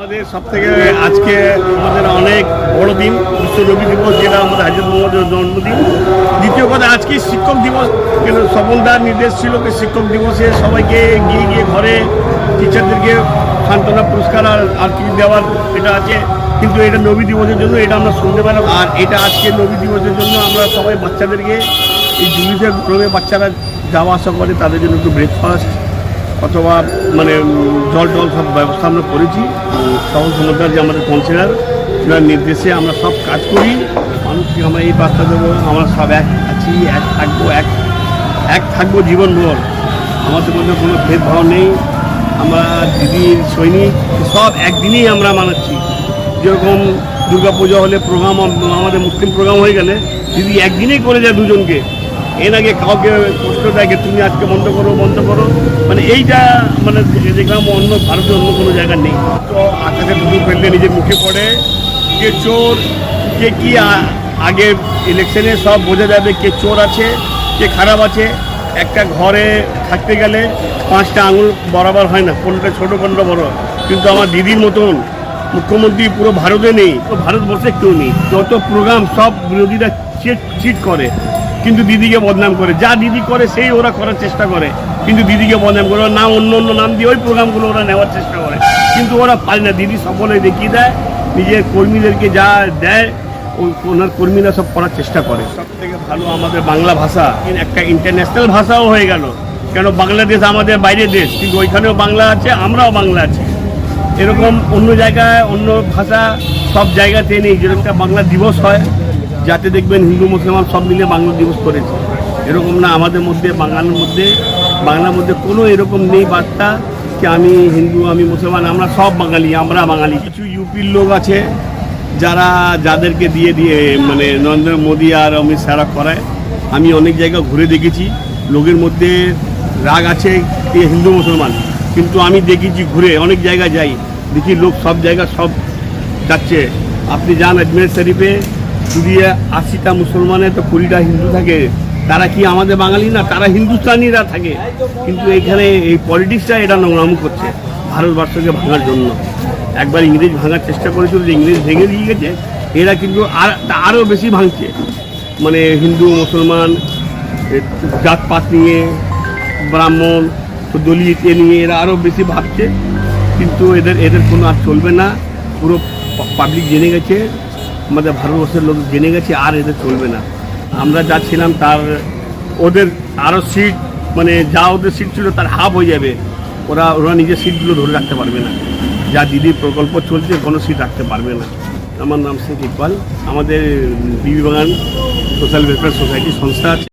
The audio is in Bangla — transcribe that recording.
আমাদের সব থেকে আজকে আমাদের অনেক বড় দিন, বিশ্ব রবি দিবস, যেটা আমাদের হাজার জন্মদিন। দ্বিতীয় কথা, আজকে শিক্ষক দিবস কিন্তু স্বপনদার নির্দেশ ছিল যে শিক্ষক দিবসে সবাইকে গিয়ে গিয়ে ঘরে টিচারদেরকে সান্ত্বনা, পুরস্কার আর আর কি দেওয়ার এটা আছে। কিন্তু এটা নবী দিবসের জন্য, এটা আমরা শুনতে পেলাম। আর এটা আজকে নবী দিবসের জন্য আমরা সবাই বাচ্চাদেরকে এই জুলিতে গরমে বাচ্চারা যাওয়া আসা করে, তাদের জন্য একটু ব্রেকফাস্ট অথবা মানে জল টল সব ব্যবস্থা আমরা করেছি। সহজ সমুদ্র যে আমাদের কাউন্সিলার ওনার নির্দেশে আমরা সব কাজ করি। মানুষকে আমরা এই বার্তা দেবো, আমরা সব এক আছি, এক থাকব, এক এক থাকব জীবনভর। আমাদের মধ্যে কোনো ভেদভাব নেই। আমরা দিদির সৈনিক, সব একদিনেই আমরা মানাচ্ছি। যেরকম দুর্গা পুজো হলে প্রোগ্রাম আমাদের মুসলিম প্রোগ্রাম হয়ে গেলে, দিদি একদিনেই করে যায় দুজনকে। এর আগে কাউকে কষ্ট দেয় তুমি আজকে বন্ধ করো বন্ধ করো। মানে এইটা মানে দেখলাম অন্য ভারতের অন্য কোনো জায়গা নেই। তো আকাশে দুটো ফেললে নিজের মুখে পড়ে। কে চোর, কে কি আগে ইলেকশনে সব বোঝা যাবে কে চোর আছে, কে খারাপ আছে। একটা ঘরে থাকতে গেলে পাঁচটা আঙুল বরাবর হয় না, কোনটা ছোট, কোনটা বড়। কিন্তু আমার দিদির মতন মুখ্যমন্ত্রী পুরো ভারতে নেই তো ভারতবর্ষে কেউ নেই। যত প্রোগ্রাম সব বিরোধীরা চিট চিট করে। কিন্তু দিদিকে বদনাম করে। যা দিদি করে, সেই ওরা করার চেষ্টা করে। কিন্তু দিদিকে বদনাম করে, ওরা নাম অন্য অন্য নাম দিয়ে ওই প্রোগ্রামগুলো ওরা নেওয়ার চেষ্টা করে। কিন্তু ওরা পারে না। দিদি সকলে দেখিয়ে দেয়, নিজের কর্মীদেরকে যা দেয় ওনার কর্মীরা সব করার চেষ্টা করে। সব থেকে ভালো আমাদের বাংলা ভাষা একটা ইন্টারন্যাশনাল ভাষাও হয়ে গেল। কেন? বাংলাদেশ আমাদের বাইরের দেশ, কিন্তু ওইখানেও বাংলা আছে, আমরাও বাংলা আছি। এরকম অন্য জায়গায় অন্য ভাষা সব জায়গাতে নেই। যেরকম একটা বাংলা দিবস হয় যাতে দেখবেন হিন্দু, মুসলমান সব মিলে বাংলা দিবস করেছে। এরকম না, আমাদের মধ্যে, বাঙালির মধ্যে, বাংলার মধ্যে কোনো এরকম নেই বার্তা যে আমি হিন্দু, আমি মুসলমান, আমরা সব বাঙালি, আমরা বাঙালি। কিছু ইউপির লোক আছে যারা যাদেরকে দিয়ে দিয়ে মানে নরেন্দ্র মোদী আর অমিত শাহরা করায়। আমি অনেক জায়গা ঘুরে দেখেছি, লোকের মধ্যে রাগ আছে কে হিন্দু, মুসলমান। কিন্তু আমি দেখেছি ঘুরে, অনেক জায়গায় যাই। দেখি লোক সব জায়গা সব যাচ্ছে। আপনি যান আজমের শরীফে যদি আশিটা মুসলমানের তো কুড়িটা হিন্দু থাকে, তারা কি আমাদের বাঙালি না? তারা হিন্দুস্তানিরা থাকে। কিন্তু এখানে এই পলিটিক্সটা এটা নোংরামু করছে, ভারতবর্ষকে ভাঙার জন্য। একবার ইংরেজ ভাঙার চেষ্টা করেছিল, যে ইংরেজ ভেঙে দিয়ে গেছে, এরা কিন্তু আর আরও বেশি ভাঙছে। মানে হিন্দু, মুসলমান জাতপাত নিয়ে, ব্রাহ্মণ দলিত এ নিয়ে এরা আরও বেশি ভাবছে। কিন্তু এদের এদের কোনো আর চলবে না। পুরো পাবলিক জেনে গেছে। আমাদের ভারতবর্ষের লোক জেনে গেছে, আর এদের চলবে না। আমরা যা ছিলাম তার, ওদের আরও সিট মানে যা ওদের সিট ছিল তার হাফ হয়ে যাবে। ওরা ওরা নিজের সিটগুলো ধরে রাখতে পারবে না। যা দিদির প্রকল্প চলছে, কোনো সিট রাখতে পারবে না। আমার নাম শেখ ইকবাল। আমাদের বিবি বাগান সোশ্যাল ওয়েলফেয়ার সোসাইটি সংস্থা আছে।